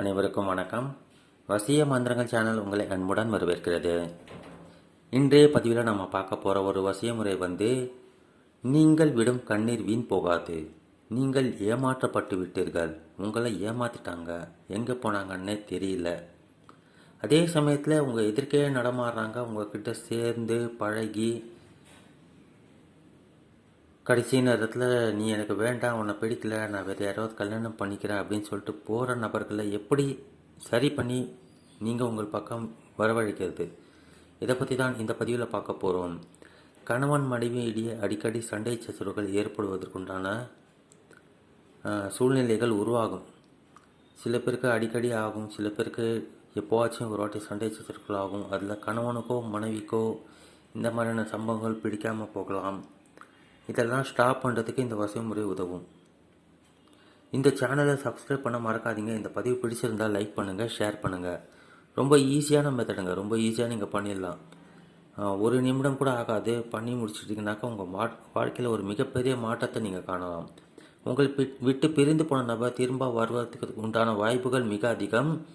அனைவருக்கும் வணக்கம். வசிய மந்திரங்கள் சேனல் உங்களை அன்புடன் வரவேற்கிறது. இன்றைய பதிவில் நம்ம பார்க்க போகிற ஒரு வசிய முறை வந்து நீங்கள் விடும் கண்ணீர் வீண் போகாது. நீங்கள் ஏமாற்றப்பட்டு விட்டீர்கள். உங்களை ஏமாத்திட்டாங்க. எங்கே போனாங்கன்னே தெரியல. அதே சமயத்தில் உங்கள் எதிர்க்கே நடமாடுறாங்க. உங்ககிட்ட சேர்ந்து பழகி கடைசி நேரத்தில் நீ எனக்கு வேண்டாம் உன்னை பிடிக்கல நான் வேறு யாராவது கல்யாணம் பண்ணிக்கிறேன் அப்படின்னு சொல்லிட்டு போகிற நபர்களை எப்படி சரி பண்ணி நீங்கள் உங்கள் பக்கம் வரவழைக்கிறது? இதை பற்றி தான் இந்த பதிவில் பார்க்க போகிறோம் கணவன் மனைவி இடையே அடிக்கடி சண்டை சச்சரவுகள் ஏற்படுவதற்குண்டான சூழ்நிலைகள் உருவாகும். சில பேருக்கு அடிக்கடி ஆகும் சில பேருக்கு எப்போவாச்சும் ஒரு வாட்டி சண்டை சச்சரவுகள் ஆகும். அதில் கணவனுக்கோ மனைவிக்கோ இந்த மாதிரியான சம்பவங்கள் பிடிக்காமல் போகலாம். இதெல்லாம் ஸ்டாப் பண்ணுறதுக்கு இந்த வசதி முறை உதவும். இந்த சேனலை சப்ஸ்கிரைப் பண்ண மறக்காதீங்க. இந்த பதிவு பிடிச்சிருந்தால் லைக் பண்ணுங்கள் ஷேர் பண்ணுங்கள் ரொம்ப ஈஸியான மெத்தடுங்க ரொம்ப ஈஸியாக நீங்கள் பண்ணிடலாம். ஒரு நிமிடம் கூட ஆகாது. பண்ணி முடிச்சிட்டிங்கனாக்கா உங்கள் மா வாழ்க்கையில் ஒரு மிகப்பெரிய மாற்றத்தை நீங்கள் காணலாம். உங்கள் பி- விட்டு பிரிந்து போன நபர் திரும்ப வருவதற்கு உண்டான வாய்ப்புகள் மிக அதிகம்.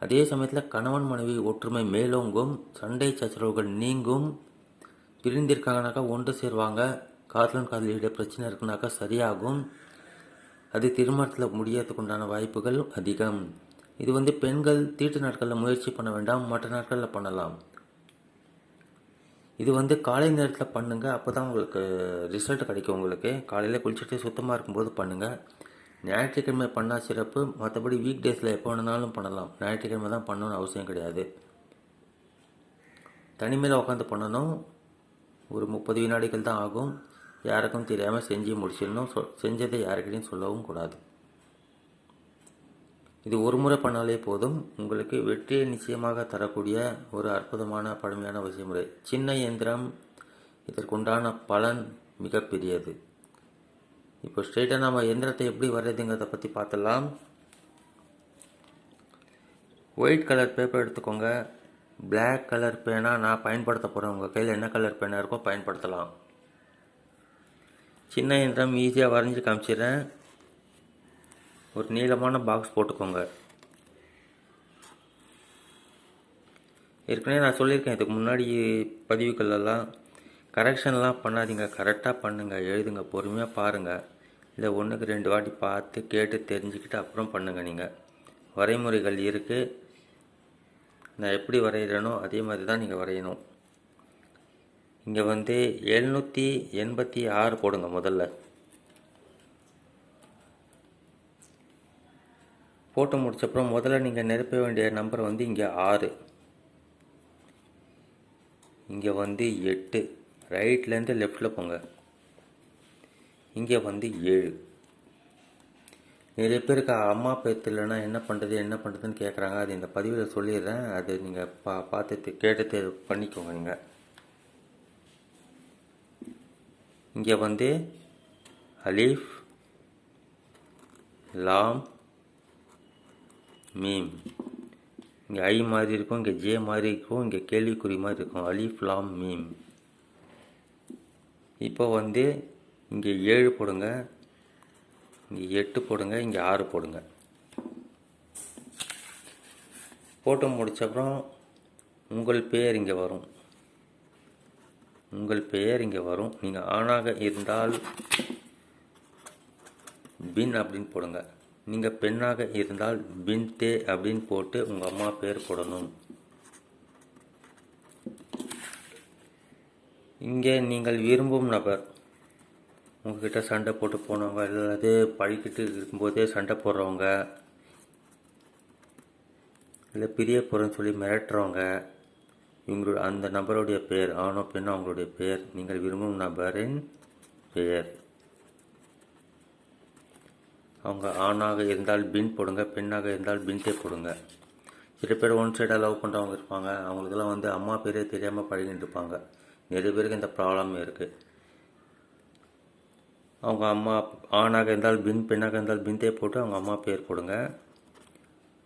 அதே சமயத்தில் கணவன் மனைவி ஒற்றுமை மேலோங்கும். சண்டை சச்சரவுகள் நீங்கும். பிரிந்திருக்காங்கனாக்கா ஒன்று சேருவாங்க. காதலன் காதலியோட பிரச்சனை இருக்குனாக்கா சரியாகும். அது திருமணத்தில் முடியறதுக்கு உண்டான வாய்ப்புகள் அதிகம். இது வந்து பெண்கள் தீட்டு நாட்களில் முயற்சி பண்ண வேண்டாம் மற்ற நாட்களில் பண்ணலாம். இது வந்து காலை நேரத்தில் பண்ணுங்கள் அப்போ தான் உங்களுக்கு ரிசல்ட் கிடைக்கும் உங்களுக்கு. காலையில் குளிச்சுட்டு சுத்தமாக இருக்கும்போது பண்ணுங்கள் ஞாயிற்றுக்கிழமை பண்ணால் சிறப்பு மற்றபடி வீக் டேஸில் எப்போ வேணுனாலும் பண்ணலாம். ஞாயிற்றுக்கிழமை தான் பண்ணணும்னு அவசியம் கிடையாது. தனிமையில் உட்காந்து பண்ணணும். ஒரு முப்பது வினாடிகள் தான் ஆகும். யாருக்கும் தெரியாமல் செஞ்சு முடிச்சிடணும். சொ செஞ்சதை யாருக்கிட்டையும் சொல்லவும் கூடாது. இது ஒரு முறை பண்ணாலே போதும். உங்களுக்கு வெற்றியை நிச்சயமாக தரக்கூடிய ஒரு அற்புதமான பழமையான வசிமுறை. சின்ன இயந்திரம் இதற்குண்டான பலன் மிகப்பெரியது. இப்போ ஸ்ட்ரெயிட்டாக நம்ம எந்திரத்தை எப்படி வர்றதுங்கிறத பற்றி பார்த்துடலாம். ஒயிட் கலர் பேப்பர் எடுத்துக்கோங்க. பிளாக் கலர் பேனா நான் பயன்படுத்த போகிறேன் உங்கள் கையில் என்ன கலர் பேனா இருக்கோ பயன்படுத்தலாம். சின்ன இயந்திரம் ஈஸியாக வரைஞ்சி காமிச்சிடுறேன். ஒரு நீளமான பாக்ஸ் போட்டுக்கோங்க. ஏற்கனவே நான் சொல்லியிருக்கேன் இதுக்கு முன்னாடி பதிவுகளெல்லாம் கரெக்ஷன்லாம் பண்ணாதீங்க. கரெக்டாக பண்ணுங்கள் எழுதுங்க பொறுமையாக பாருங்கள் இல்லை ஒன்றுக்கு ரெண்டு வாட்டி பார்த்து கேட்டு தெரிஞ்சுக்கிட்டு அப்புறம் பண்ணுங்கள் நீங்கள் வரைமுறைகள் இருக்குது நான் எப்படி வரைகிறேனோ அதே மாதிரி தான் நீங்கள் வரையணும். இங்கே வந்து எழுநூற்றி எண்பத்தி ஆறு போடுங்க முதல்ல. போட்டு முடிச்சப்புறம் முதல்ல நீங்கள் நிரப்ப வேண்டிய நம்பர் வந்து இங்கே ஆறு. இங்கே வந்து எட்டு. ரைட்லேருந்து லெஃப்டில் போங்க. இங்கே வந்து ஏழு. நிறைய பேருக்கு அம்மா பேத்து என்ன பண்ணுறது என்ன பண்ணுறதுன்னு கேட்குறாங்க அது இந்த பதிவில் சொல்லிடுறேன். அது நீங்கள் பா பார்த்து கேட்டு பண்ணிக்கோங்க நீங்கள் இங்கே வந்து அலீஃப் லாம் மீம். இங்கே ஐ மாதிரி இருக்கும் இங்கே ஜே மாதிரி இருக்கும் இங்கே கேள்விக்குறி மாதிரி இருக்கும். அலீஃப் லாம் மீம். இப்போ வந்து இங்கே ஏழு போடுங்க. இங்கே எட்டு போடுங்க இங்கே ஆறு போடுங்க. போட்டு முடிச்சப்புறம் உங்கள் பேர் இங்கே வரும். உங்கள் பெயர் இங்கே வரும். நீங்கள் ஆணாக இருந்தால் பின் அப்படின்னு போடுங்க. நீங்கள் பெண்ணாக இருந்தால் பின் தே அப்படின்னு போட்டு உங்கள் அம்மா பேர் போடணும். இங்கே நீங்கள் விரும்பும் நபர். உங்ககிட்ட சண்டை போட்டு போனவங்க அல்லது படிக்கிட்டு இருக்கும்போதே சண்டை போடுறவங்க இல்லை பிரிய போகிறேன்னு சொல்லி மிரட்டுறவங்க இவங்களோட அந்த நபருடைய பெயர் ஆணோ பெண்ணோ அவங்களுடைய பெயர் நீங்கள் விரும்பும் நபரின் பெயர். அவங்க ஆணாக இருந்தால் பின் போடுங்க பெண்ணாக இருந்தால் பின்டே போடுங்க. சில பேர் ஒன் சைடாக லவ் பண்ணுறவங்க இருப்பாங்க. அவங்களுக்கெல்லாம் வந்து அம்மா பேரே தெரியாமல் பழகிட்டு இருப்பாங்க. நிறைய பேருக்கு இந்த ப்ராப்ளம் இருக்குது அவங்க அம்மா ஆணாக இருந்தால் பின் பெண்ணாக இருந்தால் பின்தே போட்டு அவங்க அம்மா பேர் போடுங்க.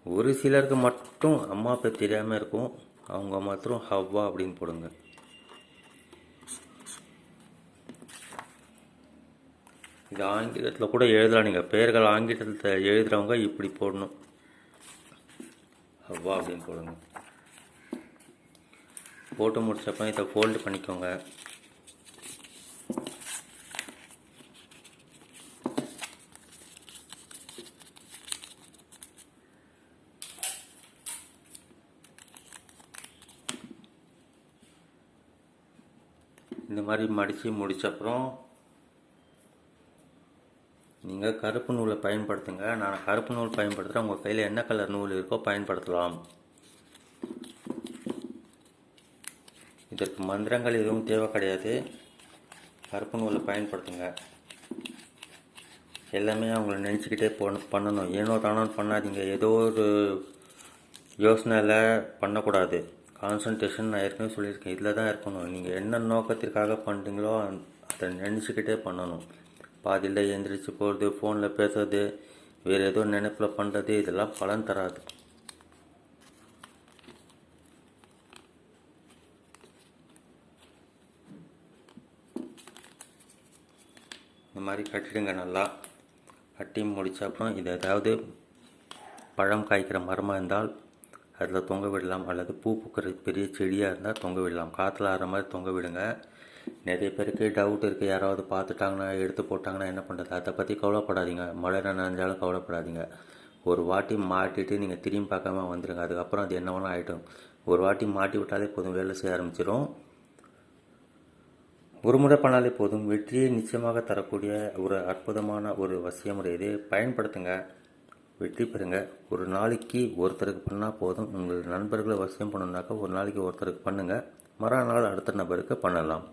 ஒரு சிலருக்கு மட்டும் அம்மா பேர் தெரியாமல் இருக்கும். அவங்க மாத்திரம் ஹவ்வா அப்படின்னு போடுங்க. இது ஆங்கிலத்தில் கூட எழுதலாம். நீங்கள் பெயர்கள் ஆங்கிலத்தில் எழுதுகிறவங்க இப்படி போடணும். அவ்வா அப்படின்னு போடுங்க. போட்டு முடிச்சப்போ இதை ஃபோல்டு பண்ணிக்கோங்க. இந்த மாதிரி மடித்து முடிச்சப்புறம் நீங்கள் கருப்பு நூலை பயன்படுத்துங்க. நான் கருப்பு நூல் பயன்படுத்துகிறேன் உங்கள் கையில் என்ன கலர் நூல் இருக்கோ பயன்படுத்தலாம். இதற்கு மந்திரங்கள் எதுவும் தேவை கிடையாது. கருப்பு நூலை பயன்படுத்துங்க. எல்லாமே அவங்கள நினச்சிக்கிட்டே போன பண்ணணும். ஏனோ தானோன்னு பண்ணாதீங்க. ஏதோ ஒரு யோசனையில் பண்ணக்கூடாது. கான்சன்ட்ரேஷன் நான் ஏற்கனவே சொல்லியிருக்கேன். இதில் தான் இருக்கணும். நீங்கள் என்ன நோக்கத்திற்காக பண்ணுறீங்களோ அதை நினச்சிக்கிட்டே பண்ணணும். பாதியில் எழுந்திரிச்சு போகிறது ஃபோனில் பேசுறது வேறு ஏதோ நினைப்பில் பண்ணுறது இதெல்லாம் பலன் தராது. இந்த மாதிரி கட்டிடுங்க நல்லா. கட்டி முடித்த அப்புறம் இது ஏதாவது பழம் காய்க்கிற மரமாக இருந்தால் அதில் தொங்க விடலாம் அல்லது பூ பூக்கிற பெரிய செடியாக இருந்தால் தொங்க விடலாம். காற்றுல ஆடுற மாதிரி தொங்க விடுங்க. நிறைய பேருக்கு டவுட் இருக்குது யாராவது பார்த்துட்டாங்கன்னா எடுத்து போட்டாங்கன்னா என்ன பண்ணுறது அதை பற்றி கவலைப்படாதீங்க. மழை நனைஞ்சாலும் கவலைப்படாதீங்க. ஒரு வாட்டி மாட்டிட்டு நீங்கள் திரும்பி பார்க்காம வந்துடுங்க அதுக்கப்புறம் அது என்ன வேணால் ஆகிட்டும் ஒரு வாட்டி மாட்டி விட்டாலே போதும். வேலை செய்ய ஆரம்பிச்சிடும் ஒரு முறை பண்ணாலே போதும். வெற்றியை நிச்சயமாக தரக்கூடிய ஒரு அற்புதமான ஒரு வசிய முறை இது. பயன்படுத்துங்க. வெற்றி பெறுங்க. ஒரு நாளைக்கு ஒருத்தருக்கு பண்ணால் போதும். உங்கள் நண்பர்களை வசியம் பண்ணணுன்னாக்கா ஒரு நாளைக்கு ஒருத்தருக்கு பண்ணுங்கள் மறுநாள் அடுத்த நபருக்கு பண்ணலாம்.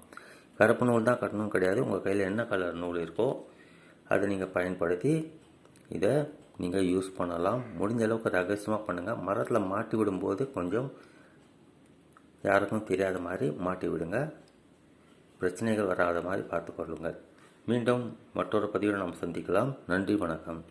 கருப்பு நூல் தான் கட்டணும் கிடையாது. உங்கள் கையில் என்ன கலர் நூல் இருக்கோ அதை நீங்கள் பயன்படுத்தி இதை நீங்கள் யூஸ் பண்ணலாம். முடிஞ்ச அளவுக்கு ரகசியமாக பண்ணுங்கள் மரத்தில் மாட்டி விடும்போது கொஞ்சம் யாருக்கும் தெரியாத மாதிரி மாட்டி விடுங்க. பிரச்சனைகள் வராத மாதிரி பார்த்துக்கொள்ளுங்கள். மீண்டும் மற்றொரு பதிவில் நாம் சந்திக்கலாம். நன்றி வணக்கம்.